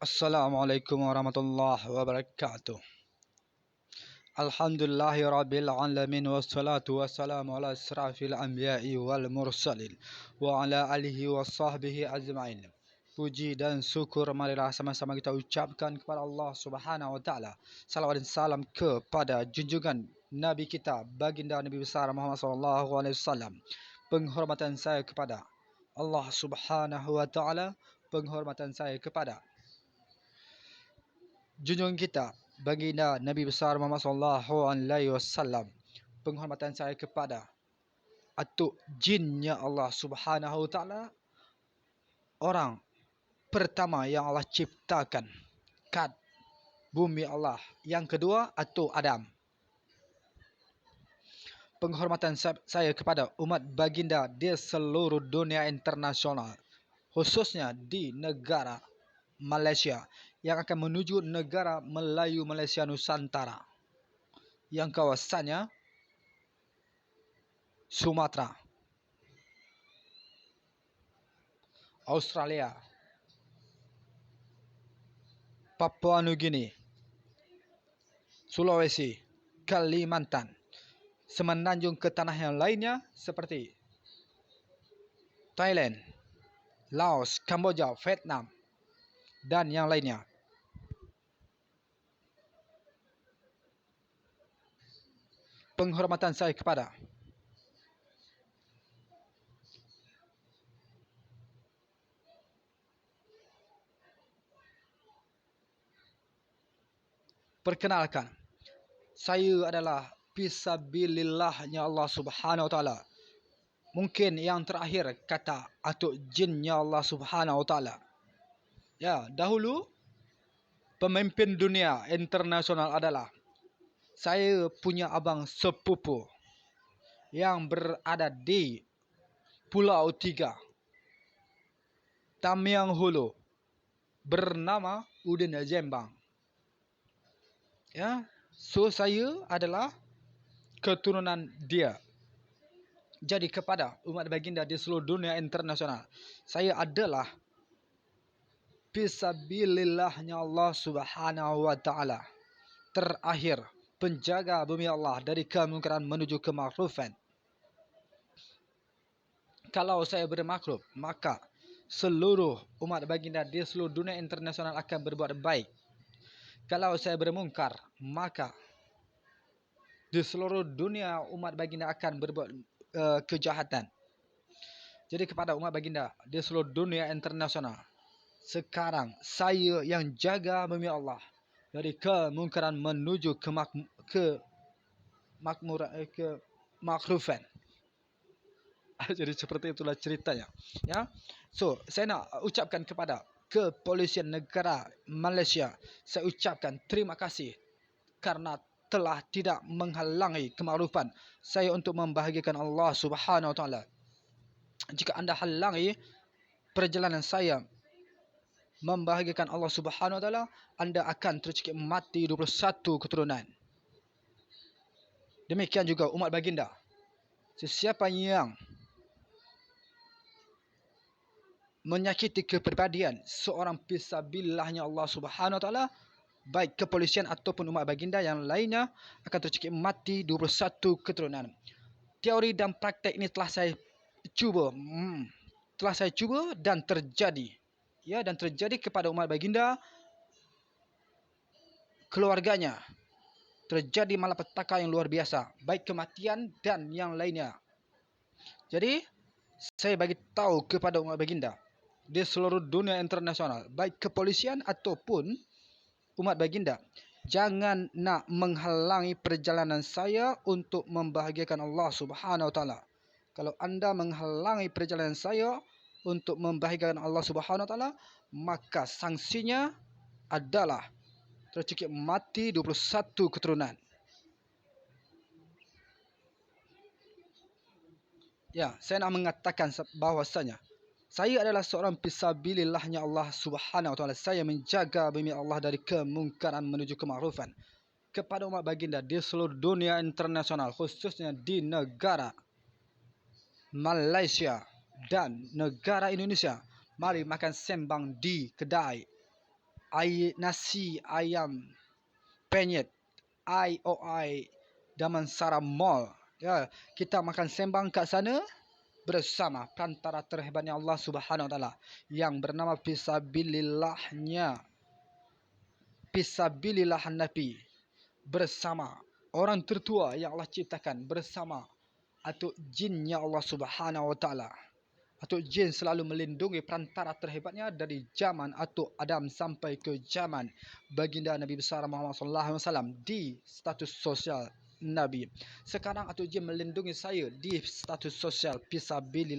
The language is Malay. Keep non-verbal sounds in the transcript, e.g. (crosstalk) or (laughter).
Assalamualaikum warahmatullahi wabarakatuh. Alhamdulillahi rabbil alamin wassalatu wassalamu ala asrafil anbiya'i wal mursalin wa ala alihi wa sahbihi ajma'in. Puji dan syukur marilah sama-sama kita ucapkan kepada Allah Subhanahu wa taala. Salawat dan salam kepada junjungan Nabi kita baginda Nabi besar Muhammad sallallahu alaihi wasallam. Penghormatan saya kepada Allah Subhanahu wa taala, penghormatan saya kepada junjungan kita baginda Nabi besar Muhammad sallallahu alaihi wasallam. Penghormatan saya kepada atuk jinnya Allah Subhanahu wa taala orang pertama yang Allah ciptakan kat bumi Allah. Yang kedua atuk Adam penghormatan saya kepada umat baginda di seluruh dunia internasional khususnya di negara Malaysia yang akan menuju negara Melayu Malaysia Nusantara. Yang kawasannya Sumatera Australia. Papua Nugini Sulawesi Kalimantan. Semenanjung ke tanah yang lainnya seperti Thailand, Laos, Kamboja, Vietnam dan yang lainnya. Penghormatan saya kepada Perkenalkan, saya adalah fisabilillahnya Allah Subhanahu wa taala. Mungkin yang terakhir kata atuk jinnya Allah Subhanahu wa taala. Ya, dahulu pemimpin dunia internasional adalah saya punya abang sepupu yang berada di Pulau Tiga. Tamiang Hulu bernama Udin Jembang. Ya, so saya adalah keturunan dia. Jadi kepada umat baginda di seluruh dunia internasional, saya adalah fisabilillahnya Allah Subhanahu wa taala. Terakhir penjaga bumi Allah dari kemungkaran menuju kemakrufan. Kalau saya bermakruf, maka seluruh umat baginda di seluruh dunia internasional akan berbuat baik. Kalau saya bermungkar, maka di seluruh dunia umat baginda akan berbuat uh, kejahatan. Jadi kepada umat baginda di seluruh dunia internasional, sekarang saya yang jaga bumi Allah dari kemungkaran menuju ke mak ke makmur eh, ke makrufan. (laughs) Jadi seperti itulah ceritanya. Ya. So, saya nak ucapkan kepada kepolisian negara Malaysia, saya ucapkan terima kasih karena telah tidak menghalangi kemakrufan saya untuk membahagiakan Allah Subhanahu Wa Taala. Jika anda halangi perjalanan saya membahagiakan Allah Subhanahu Wa Taala, anda akan tercekik mati 21 keturunan. Demikian juga umat baginda. Sesiapa yang menyakiti kepribadian seorang pisabillahnya Allah Subhanahu Wa Taala, baik kepolisian ataupun umat baginda yang lainnya akan tercekik mati 21 keturunan. Teori dan praktek ini telah saya cuba hmm, telah saya cuba dan terjadi. Ya dan terjadi kepada umat baginda keluarganya. Terjadi malapetaka yang luar biasa, baik kematian dan yang lainnya. Jadi saya bagi tahu kepada umat baginda di seluruh dunia internasional, baik kepolisian ataupun umat baginda, jangan nak menghalangi perjalanan saya untuk membahagiakan Allah Subhanahu Wa Taala. Kalau anda menghalangi perjalanan saya untuk membahagiakan Allah Subhanahu Taala, maka sanksinya adalah tercekik mati 21 keturunan. Ya, saya nak mengatakan bahawasanya saya adalah seorang pisabilillahnya Allah subhanahu wa ta'ala. Saya menjaga bumi Allah dari kemungkaran menuju kemakrufan. Kepada umat baginda di seluruh dunia internasional. Khususnya di negara Malaysia dan negara Indonesia. Mari makan sembang di kedai air nasi ayam penyet IOI Damansara Mall. Ya, kita makan sembang kat sana bersama perantara terhebatnya Allah Subhanahu Wa Taala yang bernama Fisabilillahnya. Fisabilillah Nabi bersama orang tertua yang Allah ciptakan bersama atau jinnya Allah Subhanahu Wa Taala. Atau jin selalu melindungi perantara terhebatnya dari zaman atau Adam sampai ke zaman baginda Nabi besar Muhammad sallallahu alaihi wasallam di status sosial Nabi. Sekarang atau jin melindungi saya di status sosial fisabilillah